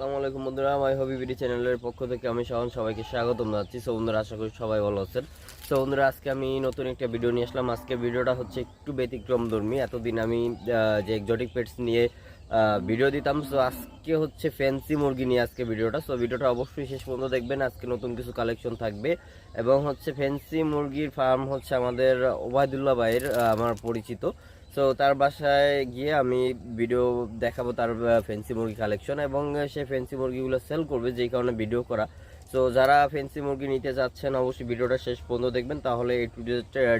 আসসালামু আলাইকুম বন্ধুরা মাই হবি বিডি চ্যানেলের পক্ষ থেকে আমি শাহন সবাইকে স্বাগতম জানাচ্ছি। সো বন্ধুরা, আশা করি সবাই ভালো আছেন। সো বন্ধুরা, আজকে আমি নতুন একটা ভিডিও নিয়ে আসলাম। আজকে ভিডিওটা হচ্ছে একটু ব্যতিক্রম ধর্মী। এতদিন আমি যে এক্সোটিক পেটস নিয়ে ভিডিও দিতাম। সো আজকে হচ্ছে ফ্যান্সি মুরগি নিয়ে আজকে ভিডিওটা সো ভিডিওটা অবশ্যই শেষ পর্যন্ত দেখবেন। আজকে নতুন কিছু কালেকশন থাকবে। এবং হচ্ছে ফ্যান্সি মুরগির ফার্ম হচ্ছে আমাদের ওবায়দুল্লাহ ভাইয়ের আমার পরিচিত। সো তার বাসায় গিয়ে আমি ভিডিও দেখাবো তার ফ্যান্সি মুরগি কালেকশন এবং সে ফ্যান্সি মুরগিগুলো সেল করবে, যেই কারণে ভিডিও করা। সো যারা ফ্যান্সি মুরগি নিতে যাচ্ছেন, অবশ্যই ভিডিওটা শেষ পর্যন্ত দেখবেন। তাহলে এই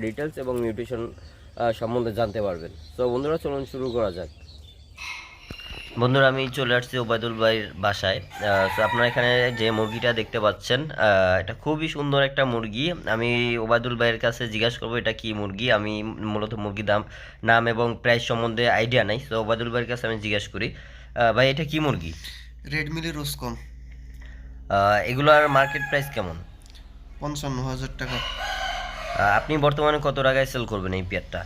ডিটেলস এবং নিউট্রিশন সম্বন্ধে জানতে পারবেন। সো বন্ধুরা, চলুন শুরু করা যাক। বন্ধুরা আমি চলে আসছি ওবায়দুল ভাইয়ের বাসায়। তো আপনারা এখানে যে মুরগিটা দেখতে পাচ্ছেন এটা খুবই সুন্দর একটা মুরগি। আমি ওবায়দুল ভাইয়ের কাছে জিজ্ঞাসা করব এটা কি মুরগি? আমি মূলত মুরগির দাম নাম এবং প্রাইস সম্বন্ধে আইডিয়া নাই তো ওবায়দুল ভাইয়ের কাছে আমি জিজ্ঞাসা করি। ভাই এটা কি মুরগি? রেড মিলি রোসকম এগুলার মার্কেট প্রাইস কেমন? পঞ্চান্ন হাজার টাকা। আপনি বর্তমানে কত টাকায় সেল করবেন এই পেয়ারটা?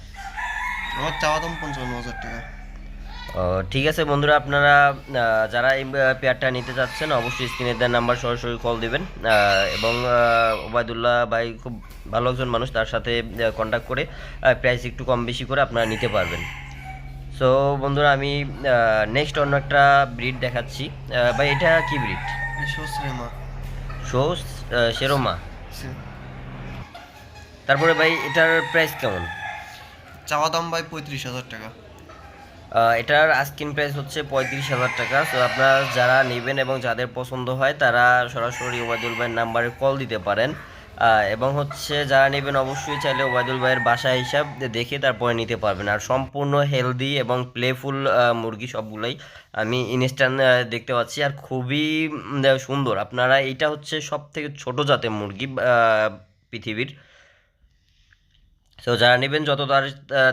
আমার চাওয়া দাম পঞ্চান্ন হাজার টাকা। ঠিক আছে বন্ধুরা আপনারা যারা এই পেয়ারটা নিতে চাচ্ছেন অবশ্যই স্ক্রিনে দেওয়ার নাম্বার সরাসরি কল দিবেন। এবং ওবায়দুল্লাহ ভাই খুব ভালো একজন মানুষ তার সাথে কন্ট্যাক্ট করে প্রাইস একটু কম বেশি করে আপনারা নিতে পারবেন। সো বন্ধুরা আমি নেক্সট অন্য একটা ব্রিড দেখাচ্ছি। ভাই এটা কি ব্রিড শ্রেমা শো শেরোমা তারপরে ভাই এটার প্রাইস কেমন? চাওয়া দাম ভাই পঁয়ত্রিশ হাজার টাকা। এটার আস্কিন প্রাইস হচ্ছে পঁয়ত্রিশ হাজার টাকা। তো আপনারা যারা নেবেন এবং যাদের পছন্দ হয়, তারা সরাসরি ওবায়দুল ভাইয়ের নাম্বারে কল দিতে পারেন। এবং হচ্ছে যারা নেবেন, অবশ্যই চাইলে ওবায়দুল ভাইয়ের বাসা হিসাব দেখে তারপরে নিতে পারবেন। আর সম্পূর্ণ হেলদি এবং প্লেফুল মুরগি সবগুলোই আমি ইনস্ট্যান্ট দেখতে পাচ্ছি। আর খুবই সুন্দর। আপনারা এটা হচ্ছে সব থেকে ছোটো জাতের মুরগি পৃথিবীর। তো যারা নেবেন যত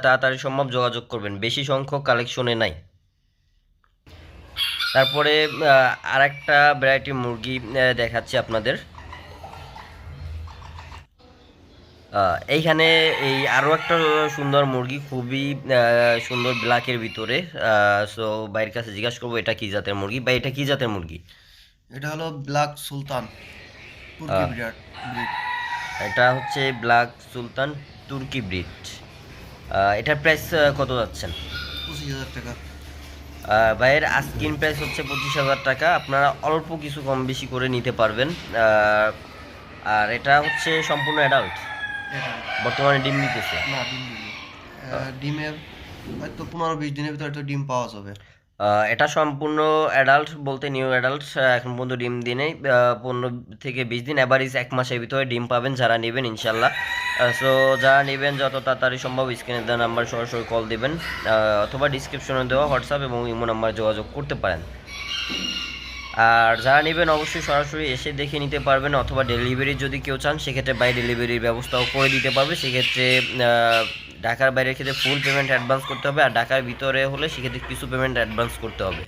তাড়াতাড়ি সম্ভব যোগাযোগ করবেন। বেশি সংখ্যক কালেকশনে নাই। তারপরে আর একটা ভ্যারাইটি মুরগি দেখাচ্ছি আপনাদের। এইখানে এই আরও একটা সুন্দর মুরগি খুবই সুন্দর ব্ল্যাকের ভিতরে। সো বাইরের কাছে জিজ্ঞাসা করব এটা কি জাতের মুরগি? বা এটা কি জাতের মুরগি? এটা হলো ব্ল্যাক সুলতান। এটা হচ্ছে ব্ল্যাক সুলতান। তুর্কি ব্রিড এটার প্রাইস কত যাচ্ছেন? পঁচিশ হাজার টাকা। ভাইয়ের আস্কিন প্রাইস হচ্ছে পঁচিশ হাজার টাকা। আপনারা অল্প কিছু কম বেশি করে নিতে পারবেন। আর এটা হচ্ছে সম্পূর্ণ অ্যাডাল্ট বর্তমানে ডিম দিতেছে? না ডিম দিবি হয়তো পনেরো বিশ দিনের ভিতরে তো ডিম পাওয়া যাবে। এটা সম্পূর্ণ অ্যাডাল্ট বলতে নিউ অ্যাডাল্ট এখন পর্যন্ত ডিম দিনে পনেরো থেকে বিশ দিন অ্যাভারেজ এক মাসের ভিতরে ডিম পাবেন যারা নেবেন ইনশাল্লাহ। সো যারা নেবেন যত তাড়াতাড়ি সম্ভব স্ক্রিনে দেওয়া নাম্বার সরাসরি কল দিবেন অথবা ডিসক্রিপশনে দেওয়া হোয়াটসঅ্যাপ এবং ইমো নাম্বার যোগাযোগ করতে পারেন। আর যারা নেবেন অবশ্যই সরাসরি এসে দেখে নিতে পারবেন, অথবা ডেলিভারি যদি কেউ চান, সেক্ষেত্রে বাই ডেলিভারির ব্যবস্থাও করে দিতে পারবে। সেক্ষেত্রে ঢাকার বাইরের ক্ষেত্রে ফুল পেমেন্ট অ্যাডভান্স করতে হবে, আর ঢাকার ভিতরে হলে সেক্ষেত্রে কিছু পেমেন্ট অ্যাডভান্স করতে হবে।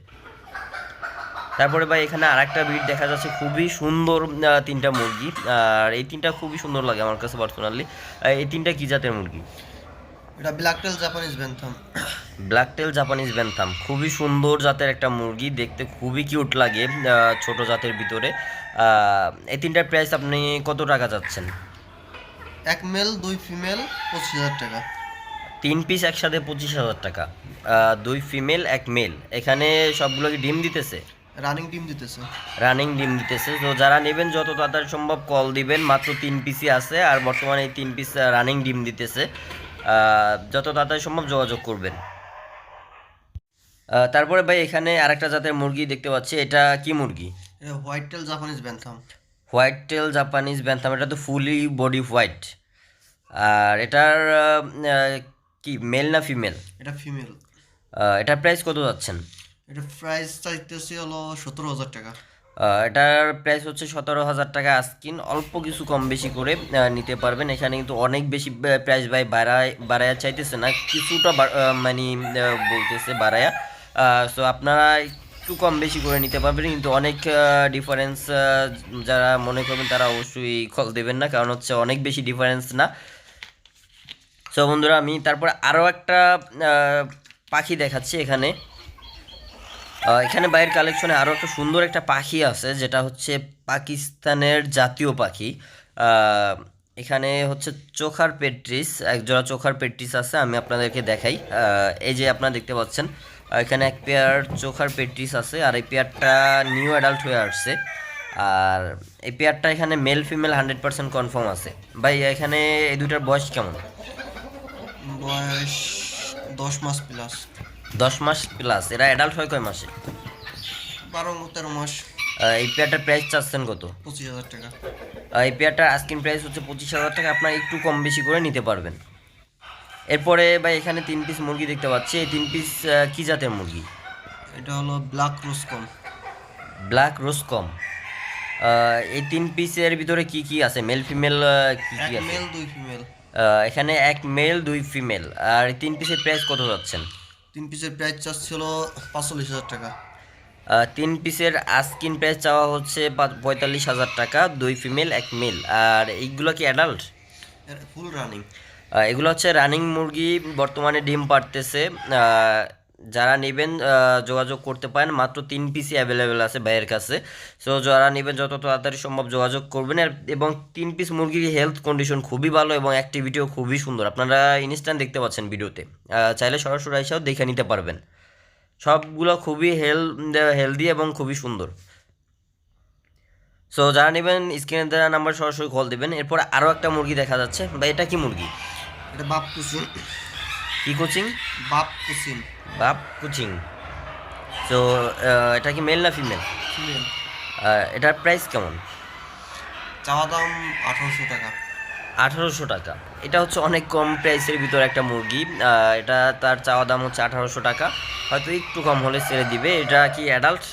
তারপরে ভাই এখানে আরেকটা ভিড় দেখা যাচ্ছে খুবই সুন্দর তিনটা মুরগি। আর এই তিনটা খুবই সুন্দর লাগে আমার কাছে পার্সোনালি এই তিনটা কি জাতের মুরগি? এটা black tail Japanese bantam black tail Japanese bantam খুবই সুন্দর জাতের একটা মুরগি দেখতে খুবই কিউট লাগে ছোট জাতের ভিতরে। এই তিনটার প্রাইস আপনি কত টাকা চাচ্ছেন এক মেল দুই ফিমেল পঁচিশ হাজার টাকা। তিন পিস একসাথে পঁচিশ হাজার টাকা। দুই ফিমেল এক মেল এখানে সবগুলো কি ডিম দিতেছে? রানিং ডিম দিতেছে। রানিং ডিম দিতেছে। তো যারা নেবেন যত তাড়াতাড়ি সম্ভব কল দিবেন। মাত্র তিন পিসই আছে আর বর্তমানে এই তিন পিস রানিং ডিম দিতেছে। যত তাড়াতাড়ি সম্ভব যোগাযোগ করবেন। তারপরে ভাই এখানে আরেকটা জাতের মুরগি দেখতে পাচ্ছি। এটা কি মুরগি? এটা white tail Japanese bantam white tail Japanese bantam এটা তো ফুলি বডি হোয়াইট আর এটার কি মেল না ফিমেল এটা ফিমেল এটার প্রাইস কত যাচ্ছেন? এটা প্রাইস চাইতেছি হলো সতেরো হাজার টাকা। এটার প্রাইস হচ্ছে সতেরো হাজার টাকা আস্কিন। অল্প কিছু কম বেশি করে নিতে পারবেন। এখানে কিন্তু অনেক বেশি প্রাইস ভাই বাড়ায়, বাড়ায়া চাইতেছে না। কিছুটা মানে বলতেছে বাড়ায়া। সো আপনারা একটু কম বেশি করে নিতে পারবেন। কিন্তু অনেক ডিফারেন্স যারা মনে করবেন তারা অবশ্যই কল দেবেন না। কারণ হচ্ছে অনেক বেশি ডিফারেন্স না। সো বন্ধুরা, আমি তারপর আরও একটা পাখি দেখাচ্ছি এখানে। এখানে বাইরের কালেকশনে আরও একটা সুন্দর একটা পাখি আছে, যেটা হচ্ছে পাকিস্তানের জাতীয় পাখি। এখানে হচ্ছে চোখার পেট্রিস, একজোড়া চোখার পেট্রিস আছে, আমি আপনাদেরকে দেখাই। এই যে আপনারা দেখতে পাচ্ছেন এখানে এক পেয়ার চোখার পেট্রিস আছে, আর এই পেয়ারটা নিউ অ্যাডাল্ট হয়ে আসছে। আর এই পেয়ারটা এখানে male female hundred percent confirm আছে। ভাই, এখানে এই দুইটার বয়স কেমন? বয়স দশ মাস প্লাস। দশ মাস প্লাস এরা অ্যাডাল্ট হয় কয় মাসে? বারো তেরো মাস। এই পেয়ারটার প্রাইস চাচ্ছেন কত? পঁচিশ হাজার টাকা। এই পেয়ারটার আস্কিং প্রাইস হচ্ছে পঁচিশ হাজার টাকা আপনারা একটু কম বেশি করে নিতে পারবেন। এরপরে ভাই এখানে তিন পিস মুরগি দেখতে পাচ্ছি। এই তিন পিস কি জাতের মুরগি? এটা হলো ব্ল্যাক রোসকম ব্ল্যাক রোসকম এই তিন পিসের ভিতরে কি কি আছে? মেল ফিমেল কি কি আছে? মেল দুই ফিমেল এখানে এক মেল দুই ফিমেল আর তিন পিসের প্রাইস কত যাচ্ছেন? তিন পিসের প্রাইস চার্জ ছিল পাঁচচল্লিশ হাজার টাকা। তিন পিসের আস্কিন প্রাইস চাওয়া হচ্ছে পঁয়তাল্লিশ হাজার টাকা দুই ফিমেল এক মেল আর এইগুলো কি অ্যাডাল্ট ফুল রানিং এগুলো হচ্ছে রানিং মুরগি বর্তমানে ডিম পাড়তেছে। যারা নেবেন যোগাযোগ করতে পারেন মাত্র তিন পিসই অ্যাভেলেবেল আছে ভাইয়ের কাছে। সো যারা নেবেন যত তাড়াতাড়ি সম্ভব যোগাযোগ করবেন। আর- এবং তিন পিস মুরগির হেলথ কন্ডিশন খুবই ভালো এবং অ্যাক্টিভিটিও খুবই সুন্দর। আপনারা ইনস্ট্যান্ট দেখতে পাচ্ছেন ভিডিওতে। চাইলে সরাসরি এসেও দেখে নিতে পারবেন। সবগুলো খুবই হেল হেলদি এবং খুবই সুন্দর। সো যারা নেবেন স্ক্রিনে দেওয়া নাম্বার সরাসরি কল দেবেন। এরপর আরও একটা মুরগি দেখা যাচ্ছে। বা এটা কি মুরগি? এটা বাপ কুসিন কি কোচিং বাপ কুসিন বাপ কোচিং। তো এটা কি মেল না ফিমেল এটার প্রাইস কেমন? চাওয়া দাম আঠারোশো টাকা। আঠারোশো টাকা। এটা হচ্ছে অনেক কম প্রাইসের ভিতরে একটা মুরগি। এটা তার চাওয়া দাম হচ্ছে আঠারোশো টাকা। হয়তো একটু কম হলে ছেড়ে দিবে। এটা কি অ্যাডাল্ট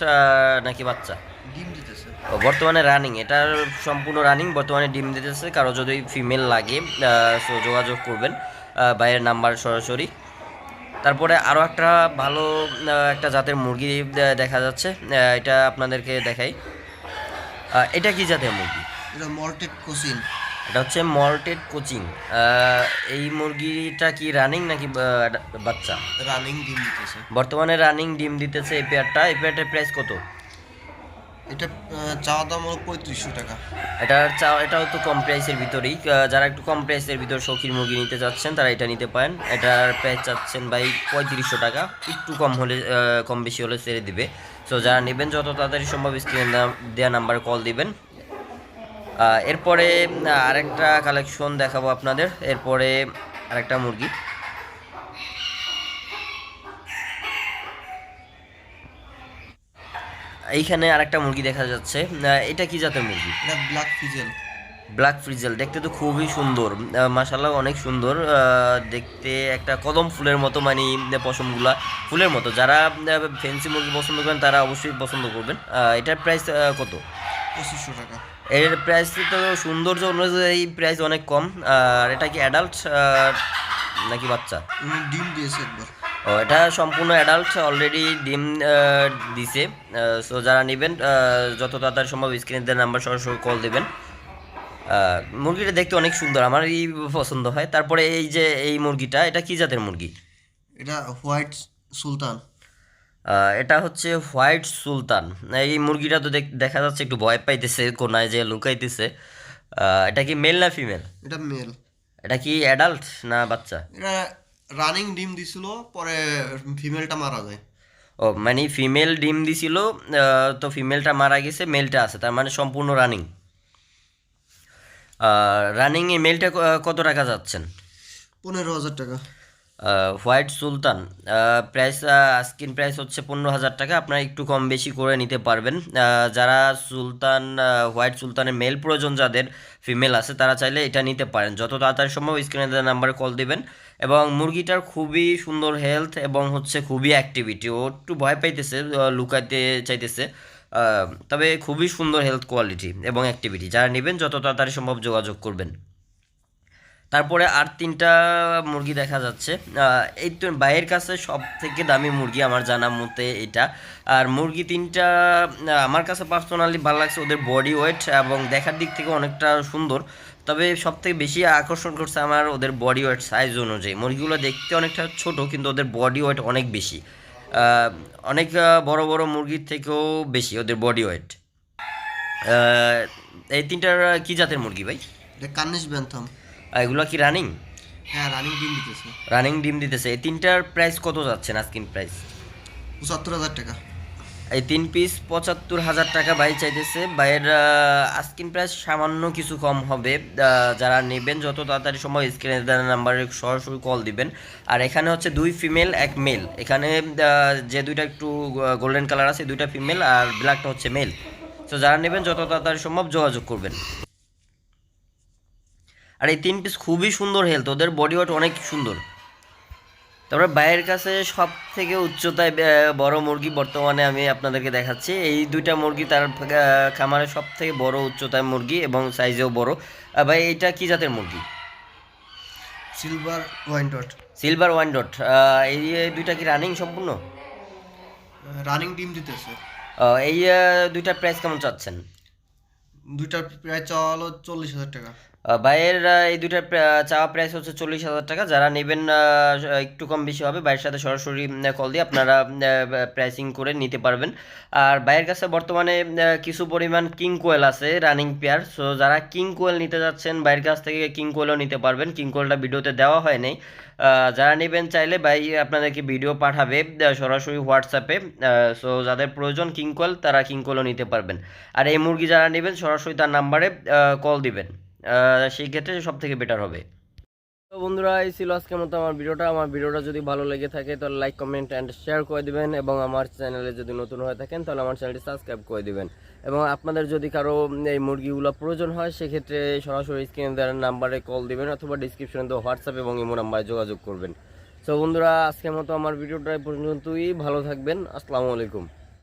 নাকি বাচ্চা? ডিম দিতেছে। বর্তমানে রানিং এটার সম্পূর্ণ রানিং বর্তমানে ডিম দিতেছে। কারও যদি ফিমেল লাগে সো যোগাযোগ করবেন। বাইরের নাম্বার সরাসরি। তারপরে আরও একটা ভালো একটা জাতের মুরগি দেখা যাচ্ছে। এটা আপনাদেরকে দেখাই। এটা কি জাতের মুরগি? এটা মল্টেড কোচিং এটা হচ্ছে মল্টেড কোচিং। এই মুরগিটা কি রানিং নাকি বাচ্চা? রানিং ডিম দিতেছে। বর্তমানে রানিং ডিম দিতেছে এই পেয়ারটা এই পেয়ারটার প্রাইস কত? এটা চাওয়া দাম হলো পঁয়ত্রিশশো টাকা। এটার চা এটাও তো কম প্রাইসের ভিতরেই। যারা একটু কম প্রাইসের ভিতর শৌখিন মুরগি নিতে চাচ্ছেন, তারা এটা নিতে পারেন। এটার প্রাইস চাচ্ছেন ভাই পঁয়ত্রিশশো টাকা। একটু কম হলে কম বেশি হলে ছেড়ে দিবে। সো যারা নেবেন, যত তাড়াতাড়ি সম্ভব স্ক্রিনে দেওয়া নাম্বারে কল দিবেন। এরপরে আরেকটা কালেকশন দেখাবো আপনাদের। এরপরে আরেকটা মুরগি। এইখানে আরেকটা মুরগি দেখা যাচ্ছে। এটা কি জাতের মুরগি? ব্ল্যাক ফিজেল ব্ল্যাক ফ্রিজেল দেখতে তো খুবই সুন্দর। মাসাল্লাহ অনেক সুন্দর। দেখতে একটা কদম ফুলের মতো মানে পশমগুলা ফুলের মতো। যারা ফেন্সি মুরগি পছন্দ করেন তারা অবশ্যই পছন্দ করবেন। এটার প্রাইস কত? পঁচিশশো টাকা। এর প্রাইস তো সৌন্দর্য অনুযায়ী প্রাইস অনেক কম। আর এটা কি অ্যাডাল্ট নাকি বাচ্চা? ডিম দিয়েছে একবার। ও এটা সম্পূর্ণ অ্যাডাল্ট অলরেডি ডিম দিছে। সো যারা নেবেন যত তাড়াতাড়ি সম্ভব স্ক্রিনের নাম্বার সরাসরি কল দেবেন। মুরগিটা দেখতে অনেক সুন্দর আমার এই পছন্দ হয়। তারপরে এই যে এই মুরগিটা এটা কি জাতের মুরগি? এটা হোয়াইট সুলতান। এটা হচ্ছে হোয়াইট সুলতান। এই মুরগিটা তো দেখ- দেখা যাচ্ছে একটু ভয় পাইতেছে কোনায় যে লুকাইতেছে। এটা কি মেল না ফিমেল এটা মেল এটা কি অ্যাডাল্ট না বাচ্চা? এটা রানিং ডিম দিছিল পরে ফিমেলটা মারা যায়। ও মানে ফিমেল ডিম দিছিল তো ফিমেলটা মারা গেছে মেলটা আছে তার মানে সম্পূর্ণ রানিং রানিং এ মেলটা কত টাকা যাচ্ছেন? পনেরো হাজার টাকা। White sultan price skin price হচ্ছে পনেরো হাজার টাকা। আপনারা একটু কম বেশি করে নিতে পারবেন। যারা সুলতান হোয়াইট সুলতানের মেল প্রয়োজন যাদের ফিমেল আছে, তারা চাইলে এটা নিতে পারেন। যত তাড়াতাড়ি সম্ভব স্ক্রিনে দেওয়া নাম্বারে কল দিবেন। এবং মুরগিটার খুবই সুন্দর হেলথ এবং হচ্ছে খুবই অ্যাক্টিভিটি ও একটু ভয় পাইতেছে লুকাইতে চাইতেছে। তবে খুবই সুন্দর হেলথ কোয়ালিটি এবং অ্যাক্টিভিটি যারা নেবেন, যত তাড়াতাড়ি সম্ভব যোগাযোগ করবেন। তারপরে আর তিনটা মুরগি দেখা যাচ্ছে। এই তো ভাইয়ের কাছে সব থেকে দামি মুরগি আমার জানা মতে এটা। আর মুরগি তিনটা আমার কাছে পার্সোনালি ভালো লাগছে ওদের বডি ওয়েট এবং দেখার দিক থেকে অনেকটা সুন্দর। তবে সব থেকে বেশি আকর্ষণ করছে আমার ওদের বডি ওয়েট সাইজ অনুযায়ী। মুরগিগুলো দেখতে অনেকটা ছোট, কিন্তু ওদের বডি ওয়েট অনেক বেশি। অনেক বড় বড় মুরগির থেকেও বেশি ওদের বডি ওয়েট এই তিনটার কি জাতের মুরগি ভাই? কার্নিশ ব্যান্থাম এগুলো কি রানিং হ্যাঁ রানিং ডিম দিতেছে। রানিং ডিম দিতেছে। এই তিনটার প্রাইস কত যাচ্ছে আস্কিন প্রাইস পঁচাত্তর হাজার টাকা। এই তিন পিস পঁচাত্তর হাজার টাকা বাই চাইতেছে। বাইয়ের আস্কিন প্রাইস সামান্য কিছু কম হবে। যারা নেবেন যত তাড়াতাড়ি সময় স্ক্রিনে দেওয়া নাম্বারে সরাসরি কল দিবেন। আর এখানে হচ্ছে দুই ফিমেল এক মেল এখানে যে দুইটা একটু গোল্ডেন কালার আছে দুইটা ফিমেল আর ব্ল্যাকটা হচ্ছে মেল তো যারা নেবেন যত তাড়াতাড়ি সম্ভব যোগাযোগ করবেন। আর এই তিন পিস খুবই সুন্দর হেলথ ওদের বডি ওয়েট অনেক সুন্দর। তারপরে বাইরের কাছে সব থেকে উচ্চতায় বড় মুরগি বর্তমানে আমি আপনাদেরকে দেখাচ্ছি। এই দুইটা মুরগি তার খামারে সব থেকে বড় উচ্চতায় মুরগি এবং সাইজেও বড়। ভাই এটা কি জাতের মুরগি? Silver wine dot silver wine dot এই দুইটা কি রানিং সম্পূর্ণ? রানিং ডিম দিতেছে। এই আহ, দুইটার প্রাইস কেমন চাচ্ছেন? দুইটার প্রায় চলো চল্লিশ হাজার টাকা। আহ, এই দুইটার প্রা- চাওয়া প্রাইস হচ্ছে চল্লিশ হাজার টাকা। যারা নেবেন একটু কম বেশি হবে বাইরের সাথে সরাসরি কল দিয়ে আপনারা প্রাইসিং করে নিতে পারবেন। আর বাইরের কাছে বর্তমানে কিছু পরিমাণ কিং কোয়েল আছে রানিং পেয়ার সো যারা কিং কোয়েল নিতে যাচ্ছেন বাইরের কাছ থেকে কিং কোয়েলও নিতে পারবেন। কিং কোয়েলটা ভিডিওতে দেওয়া হয় নাই। যারা নেবেন চাইলে বাই আপনাদেরকে ভিডিও পাঠাবে সরাসরি হোয়াটসঅ্যাপে সো যাদের প্রয়োজন কিং কোয়েল তারা কিং কোয়েলও নিতে পারবেন। আর এই মুরগি যারা নেবেন সরাসরি তার নাম্বারে কল দিবেন। সেই ক্ষেত্রে সব থেকে বেটার হবে। তো বন্ধুরা, এই ছিল আজকের মতো আমার ভিডিওটা। আমার ভিডিওটা যদি ভালো লেগে থাকে, তাহলে লাইক কমেন্ট অ্যান্ড শেয়ার করে দিবেন। এবং আমার চ্যানেলে যদি নতুন হয়ে থাকেন, তাহলে আমার চ্যানেলটি সাবস্ক্রাইব করে দিবেন। এবং আপনাদের যদি কারও এই মুরগিগুলো প্রয়োজন হয়, সেক্ষেত্রে সরাসরি স্ক্রিনে দেওয়ার নাম্বারে কল দিবেন অথবা ডিসক্রিপশনে দেওয়া হোয়াটসঅ্যাপ এবং ইমো নাম্বারে যোগাযোগ করবেন। তো বন্ধুরা, আজকের মতো আমার ভিডিওটা পর্যন্তই। ভালো থাকবেন। আসসালামু আলাইকুম।